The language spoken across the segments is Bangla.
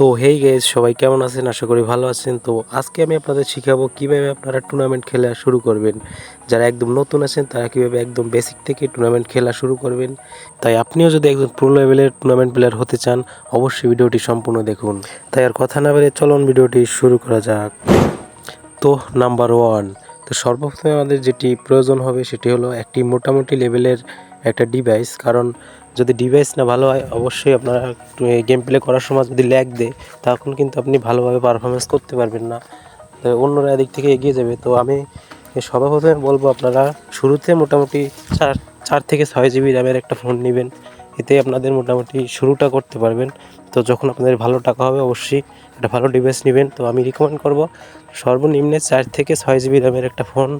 তো হেই গেজ সবাই কেমন আছেন? আশা করি ভালো আছেন। তো, আজকে আমি আপনাদের শিখাবো কীভাবে আপনারা টুর্নামেন্ট খেলা শুরু করবেন। যারা একদম নতুন আছেন, তারা কীভাবে একদম বেসিক থেকে টুর্নামেন্ট খেলা শুরু করবেন। তাই আপনিও যদি একজন প্রো লেভেলের টুর্নামেন্ট প্লেয়ার হতে চান, অবশ্যই ভিডিওটি সম্পূর্ণ দেখুন। তাই আর কথা না বেড়ে চলুন ভিডিওটি শুরু করা যাক। তো নাম্বার ওয়ান তো সর্বপ্রথমে আমাদের যেটি প্রয়োজন হবে, সেটি হলো একটি মোটামুটি লেভেলের একটা ডিভাইস কারণ যদি ডিভাইস না ভালো হয়, অবশ্যই আপনারা গেম প্লে করার সময় যদি ল্যাগ দেয়, তখন কিন্তু আপনি ভালোভাবে পারফরমেন্স করতে পারবেন না। তো অন্যরা এদিক থেকে এগিয়ে যাবে। তো আমি সর্বপ্রথমে বলব, আপনারা শুরুতে মোটামুটি চার চার থেকে ছয় জিবি র্যামের একটা ফোন নেবেন। এতে আপনাদের মোটামুটি শুরুটা করতে পারবেন। তো যখন আপনাদের ভালো টাকা হবে, অবশ্যই একটা ভালো ডিভাইস নেবেন। তো আমি রিকমেন্ড করব, সর্বনিম্নে চার থেকে ছয় জিবি র্যামের একটা ফোন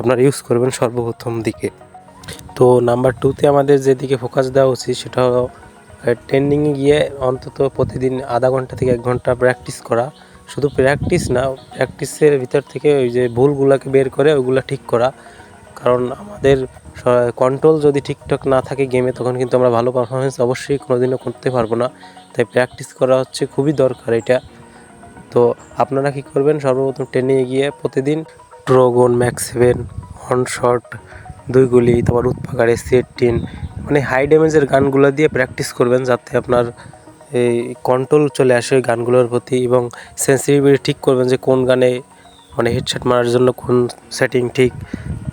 আপনারা ইউজ করবেন সর্বপ্রথম দিকে। তো নাম্বার টুতে আমাদের যেদিকে ফোকাস দেওয়া উচিত সেটা হলো ট্রেন্ডিংয়ে গিয়ে অন্তত প্রতিদিন আধা ঘণ্টা থেকে এক ঘণ্টা প্র্যাকটিস করা। শুধু প্র্যাকটিস না প্র্যাকটিসের ভিতর থেকে ওই যে ভুলগুলোকে বের করে ওইগুলো ঠিক করা। কারণ আমাদের কন্ট্রোল যদি ঠিকঠাক না থাকে গেমে তখন কিন্তু আমরা ভালো পারফরমেন্স অবশ্যই কোনোদিনও করতে পারব না। তাই প্র্যাকটিস করা হচ্ছে খুবই দরকার এটা। তো আপনারা কি করবেন? সর্বপ্রথম ট্রেনে গিয়ে প্রতিদিন ড্রোগন ম্যাক্স সেভেন ওয়ান শট দুই গুলি তারপর উৎপাকারে সেট টিন মানে হাই ড্যামেজের গানগুলো দিয়ে প্র্যাকটিস করবেন যাতে আপনার এই কন্ট্রোল চলে আসে ওই গানগুলোর প্রতি এবং সেন্সিটিভিটি ঠিক করবেন যে কোন গানে মানে হেডশট মারার জন্য কোন সেটিং ঠিক।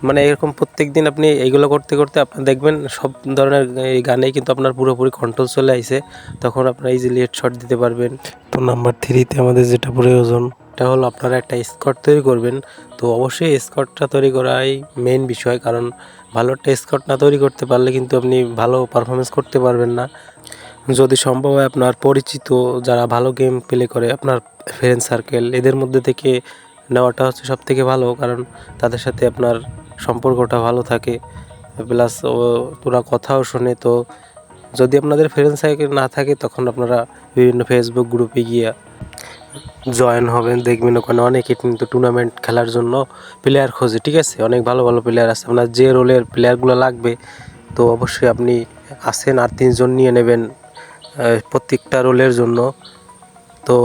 মানে এরকম প্রত্যেক দিন আপনি এইগুলো করতে করতে আপনার দেখবেন সব ধরনের এই গানেই কিন্তু আপনার পুরোপুরি কন্ট্রোল চলে আসে। তখন আপনারা ইজিলি হেডশট দিতে পারবেন। তো নাম্বার থ্রিতে আমাদের যেটা প্রয়োজন এটা হলো আপনারা একটা স্কট তৈরি করবেন। তো অবশ্যই স্কটটা তৈরি করাই মেন বিষয়, কারণ ভালো একটা স্কট না তৈরি করতে পারলে কিন্তু আপনি ভালো পারফরমেন্স করতে পারবেন না। যদি সম্ভব হয় আপনার পরিচিত যারা ভালো গেম প্লে করে, আপনার ফ্রেন্ড সার্কেল এদের মধ্যে থেকে নেওয়াটা হচ্ছে সব থেকে ভালো, কারণ তাদের সাথে আপনার সম্পর্কটা ভালো থাকে। প্লাস ওরা কথাও শোনে, তো যদি আপনাদের ফ্রেন্ড সার্কেল না থাকে, তখন আপনারা বিভিন্ন ফেসবুক গ্রুপে গিয়ে জয়েন হবেন, দেখবেন ওখানে অনেকে কিন্তু টুর্নামেন্ট খেলার জন্য প্লেয়ার খোঁজে, ঠিক আছে? অনেক ভালো ভালো প্লেয়ার আছে। আপনার যে রোলের প্লেয়ারগুলো লাগবে, তো অবশ্যই আপনি আসেন আর তিনজন নিয়ে নেবেন প্রত্যেকটা রোলের জন্য। তো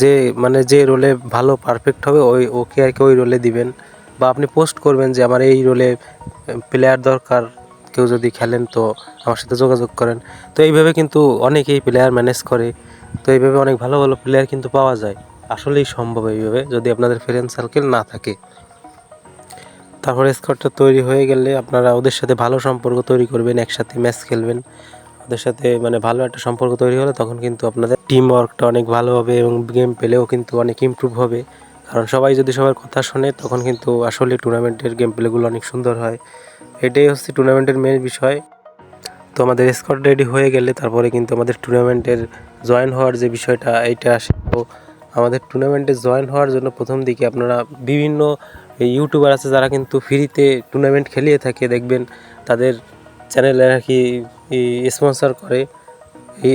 যে মানে যে রোলে ভালো পারফেক্ট হবে, ওই, ওকে আর কি ওই রোলে দিবেন। বা আপনি পোস্ট করবেন যে, আমার এই রোলে প্লেয়ার দরকার, কেউ যদি খেলেন তো আমার সাথে যোগাযোগ করেন। তো এইভাবে কিন্তু অনেকেই প্লেয়ার ম্যানেজ করে। তো এইভাবে অনেক ভালো ভালো প্লেয়ার কিন্তু পাওয়া যায়। আসলেই সম্ভব এইভাবে যদি আপনাদের ফ্রেন্ড সার্কেল না থাকে। তারপরে স্কোয়াডটা তৈরি হয়ে গেলে আপনারা ওদের সাথে ভালো সম্পর্ক তৈরি করবেন, একসাথে ম্যাচ খেলবেন। ওদের সাথে মানে ভালো একটা সম্পর্ক তৈরি হলে তখন কিন্তু আপনাদের টিম ওয়ার্কটা অনেক ভালো হবে এবং গেম পেলেও কিন্তু অনেক ইমপ্রুভ হবে। কারণ সবাই যদি সবার কথা শোনে, তখন কিন্তু আসলে টুর্নামেন্টের গেম প্লেগুলো অনেক সুন্দর হয়। এটাই হচ্ছে টুর্নামেন্টের মেন বিষয়। তো আমাদের স্কট রেডি হয়ে গেলে তারপরে কিন্তু আমাদের টুর্নামেন্টের জয়েন হওয়ার যে বিষয়টা, এইটা আসে। তো আমাদের টুর্নামেন্টে জয়েন হওয়ার জন্য প্রথম দিকে আপনারা বিভিন্ন ইউটিউবার আছে যারা কিন্তু ফ্রিতে টুর্নামেন্ট খেলিয়ে থাকে। দেখবেন তাদের চ্যানেলে আর কি স্পন্সর করে।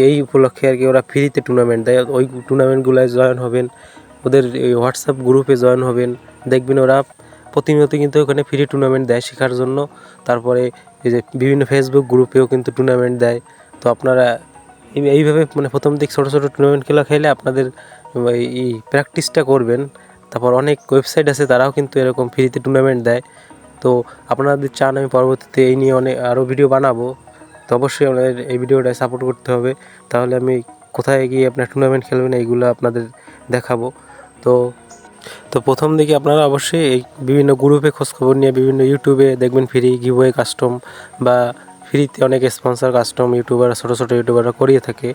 এই উপলক্ষে আর কি ওরা ফ্রিতে টুর্নামেন্ট দেয়। ওই টুর্নামেন্টগুলোয় জয়েন হবেন। ওদের এই হোয়াটসঅ্যাপ গ্রুপে জয়েন হবেন। দেখবেন ওরা প্রতিনিয়ত কিন্তু ওখানে ফ্রি টুর্নামেন্ট দেয় শেখার জন্য। তারপরে এই যে বিভিন্ন ফেসবুক গ্রুপেও কিন্তু টুর্নামেন্ট দেয়। তো আপনারা এইভাবে মানে প্রথম দিক ছোটো ছোটো টুর্নামেন্ট খেলা খেলে আপনাদের এই প্র্যাকটিসটা করবেন। তারপর অনেক ওয়েবসাইট আছে, তারাও কিন্তু এরকম ফ্রিতে টুর্নামেন্ট দেয়। তো আপনাদের চান আমি পরবর্তীতে এই নিয়ে অনেক আরও ভিডিও বানাবো। তো অবশ্যই আপনাদের এই ভিডিওটা সাপোর্ট করতে হবে। তাহলে আমি কোথায় গিয়ে আপনার টুর্নামেন্ট খেলবেন এইগুলো আপনাদের দেখাবো। তো তো প্রথম দিকে আপনারা অবশ্যই এই বিভিন্ন গ্রুপে খোঁজখবর নিয়ে বিভিন্ন ইউটিউবে দেখবেন ফ্রি গিভওয়ে কাস্টম বা ফ্রিতে অনেক স্পন্সর কাস্টম ইউটিউবার ছোটো ছোটো ইউটিউবাররা করিয়ে থাকে।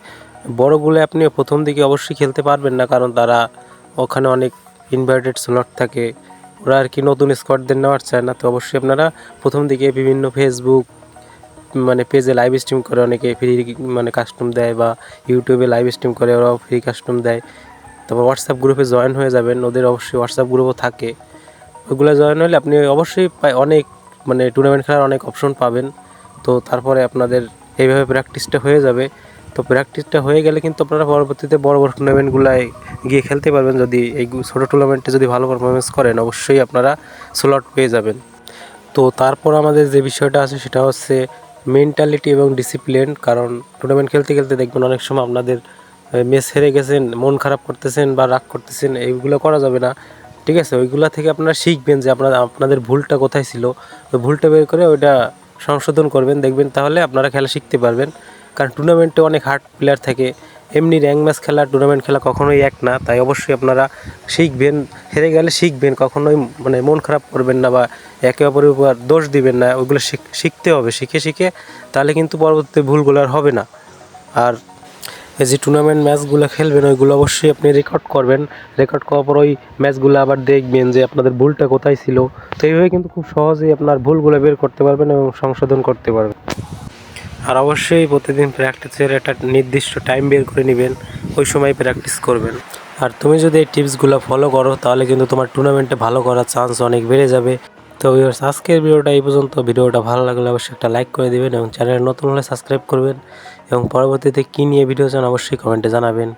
বড়গুলো আপনি প্রথম দিকে অবশ্যই খেলতে পারবেন না, কারণ তারা ওখানে অনেক ইনভার্টেড স্লট থাকে। ওরা আর কি নতুন স্কটদের নেওয়ার চায় না, তো অবশ্যই আপনারা প্রথম দিকে বিভিন্ন ফেসবুক মানে পেজে লাইভ স্ট্রিম করে অনেকে ফ্রি মানে কাস্টম দেয় বা ইউটিউবে লাইভ স্ট্রিম করে, ওরাও ফ্রি কাস্টম দেয়। তারপর হোয়াটসঅ্যাপ গ্রুপে জয়েন হয়ে যাবেন, ওদের অবশ্যই হোয়াটসঅ্যাপ গ্রুপও থাকে। ওইগুলো জয়েন হলে আপনি অবশ্যই অনেক মানে টুর্নামেন্ট খেলার অনেক অপশন পাবেন। তো তারপরে আপনাদের এইভাবে প্র্যাকটিসটা হয়ে যাবে। তো প্র্যাকটিসটা হয়ে গেলে কিন্তু আপনারা পরবর্তীতে বড় বড় টুর্নামেন্টগুলায় গিয়ে খেলতে পারবেন। যদি এই ছোটো টুর্নামেন্টে যদি ভালো পারফরমেন্স করেন, অবশ্যই আপনারা স্লট পেয়ে যাবেন। তো তারপর আমাদের যে বিষয়টা আছে, সেটা হচ্ছে মেন্টালিটি এবং ডিসিপ্লিন কারণ টুর্নামেন্ট খেলতে খেলতে দেখবেন অনেক সময় আপনাদের মেস হেরে গেছেন, মন খারাপ করতেছেন বা রাগ করতেছেন, এইগুলো করা যাবে না। ঠিক আছে? ওইগুলা থেকে আপনারা শিখবেন যে আপনারা, আপনাদের ভুলটা কোথায় ছিল? ভুলটা বের করে ওইটা সংশোধন করবেন, দেখবেন তাহলে আপনারা খেলা শিখতে পারবেন। কারণ টুর্নামেন্টে অনেক হার্ড প্লেয়ার থাকে। এমনি র্যাঙ্ক ম্যাচ খেলা টুর্নামেন্ট খেলা কখনোই এক না। তাই অবশ্যই আপনারা শিখবেন, হেরে গেলে শিখবেন। কখনোই মানে মন খারাপ করবেন না বা একে অপরের উপর দোষ দিবেন না। ওইগুলো শিখ- শিখতে হবে। শিখে শিখে তাহলে কিন্তু পরবর্তী ভুলগুলো আর হবে না। আর যে টুর্নামেন্ট ম্যাচগুলো খেলবেন ওইগুলো অবশ্যই আপনি রেকর্ড করবেন। রেকর্ড করার পর ওই ম্যাচগুলো আবার দেখবেন যে আপনাদের ভুলটা কোথায় ছিল। তো এইভাবে কিন্তু খুব সহজেই আপনার ভুলগুলো বের করতে পারবেন এবং সংশোধন করতে পারবেন। আর অবশ্যই প্রতিদিন প্র্যাকটিসের একটা নির্দিষ্ট টাইম বের করে নেবেন। ওই সময় প্র্যাকটিস করবেন। আর তুমি যদি এই টিপসগুলো ফলো করো তাহলে কিন্তু তোমার টুর্নামেন্টে ভালো করার চান্স অনেক বেড়ে যাবে। তো viewers, আজকের ভিডিওটা এই পর্যন্ত। ভিডিওটা ভালো লাগলে অবশ্যই একটা লাইক করে দিবেন এবং চ্যানেল নতুন হলে সাবস্ক্রাইব করবেন। এবং পরবর্তীতে কী নিয়ে ভিডিও চান অবশ্যই কমেন্টে জানাবেন।